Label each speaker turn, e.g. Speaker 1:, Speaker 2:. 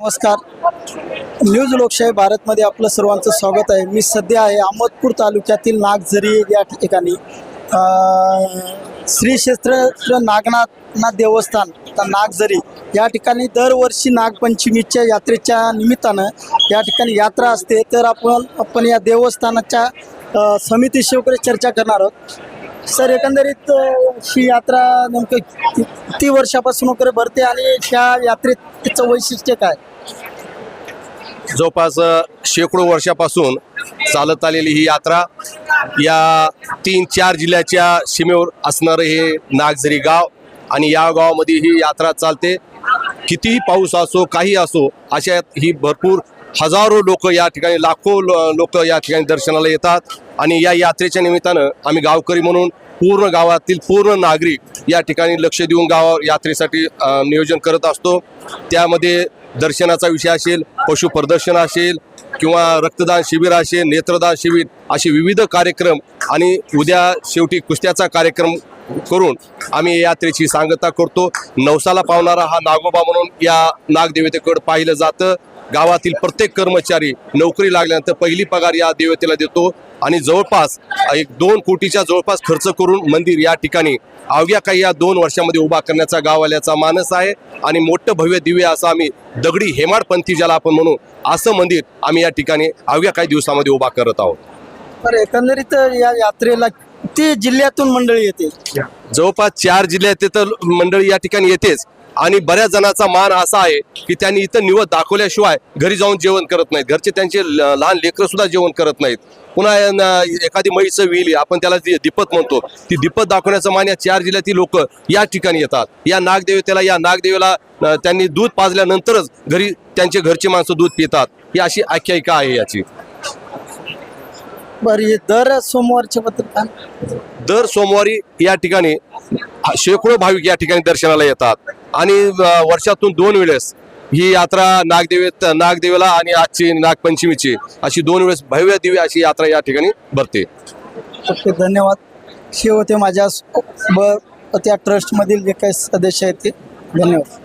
Speaker 1: नमस्कार. न्यूज लोकशाही भारतमध्ये आपलं सर्वांचं स्वागत आहे. मी सध्या आहे अहमदपूर तालुक्यातील नागझरी या ठिकाणी. श्री क्षेत्र नागनाथ देवस्थान नागझरी या ठिकाणी दरवर्षी नागपंचमीच्या यात्रेच्या निमित्तानं या ठिकाणी यात्रा असते. तर आपण आपण या देवस्थानाच्या समितीशी वगैरे चर्चा करणार आहोत. सर एकंदरीत ही यात्रा नेमकं किती वर्षापासून वगैरे भरते आणि ह्या यात्रेत तिचं वैशिष्ट्य काय?
Speaker 2: जवळपास शेकडो वर्षापासून चालत आलेली ही यात्रा या तीन चार जिल्ह्याच्या सीमेवर असणारं हे नागझरी गाव आणि या गावामध्ये ही यात्रा चालते. कितीही पाऊस असो काही असो अशा ही भरपूर हजारो लोक या ठिकाणी लाखो लोक या ठिकाणी दर्शनाला येतात. आणि या यात्रेच्या निमित्तानं आम्ही गावकरी म्हणून पूर्ण गावातील पूर्ण नागरिक या ठिकाणी लक्ष देऊन गावा यात्रेसाठी नियोजन करत असतो. त्यामध्ये दर्शनाचा विषय असेल पशु प्रदर्शन असेल किंवा रक्तदान शिबिर असेल नेत्रदान शिबिर असे विविध कार्यक्रम आणि उद्या शेवटी कुस्त्याचा कार्यक्रम करून आम्ही यात्रेची सांगता करतो. नवसाला पावणारा हा नागोबा म्हणून या नागदेवतेकडे पाहिलं जातं. गावातील प्रत्येक कर्मचारी नोकरी लागल्यानंतर पहिली पगार या देवतेला देतो. आणि जवळपास एक दोन कोटीच्या जवळपास खर्च करून मंदिर या ठिकाणी अवघ्या काही या दोन वर्षामध्ये उभा करण्याचा गाववाल्याचा मानस आहे. आणि मोठं भव्य दिव्य असं आम्ही दगडी हेमाडपंथी ज्याला आपण म्हणू असं मंदिर आम्ही या ठिकाणी अवघ्या काही दिवसामध्ये उभा करत आहोत.
Speaker 1: तर एकंदरीत या यात्रेला किती जिल्ह्यातून मंडळी येते?
Speaker 2: जवळपास चार जिल्ह्यात तर मंडळी या ठिकाणी येतेच. आणि बऱ्याच जणांचा मान असा आहे की त्यांनी इथं निवड दाखवल्याशिवाय घरी जाऊन जेवण करत नाहीत. घरचे त्यांचे लहान लेकरं सुद्धा जेवण करत नाहीत. पुन्हा एखादी म्हैस विली आपण त्याला दिपत म्हणतो. ती दिपत दाखवण्याचं मान या चार जिल्ह्यातील लोक या ठिकाणी येतात. या नागदेवतेला या नागदेवेला त्यांनी दूध पाजल्यानंतरच घरी त्यांचे घरचे माणसं दूध पितात. ही अशी आख्यायिका आहे याची.
Speaker 1: बरं दर सोमवारच्या काय
Speaker 2: दर सोमवारी या ठिकाणी शेकडो भाविक या ठिकाणी दर्शनाला येतात. आणि वर्षातून दोन वेळेस ही यात्रा नागदेवेत नागदेवीला आणि आजची नागपंचमीची अशी दोन वेळेस भव्य दिव्य अशी यात्रा या ठिकाणी भरते.
Speaker 1: ओके धन्यवाद. हे होते माझ्या ब त्या ट्रस्टमधील जे काही सदस्य आहेत ते धन्यवाद.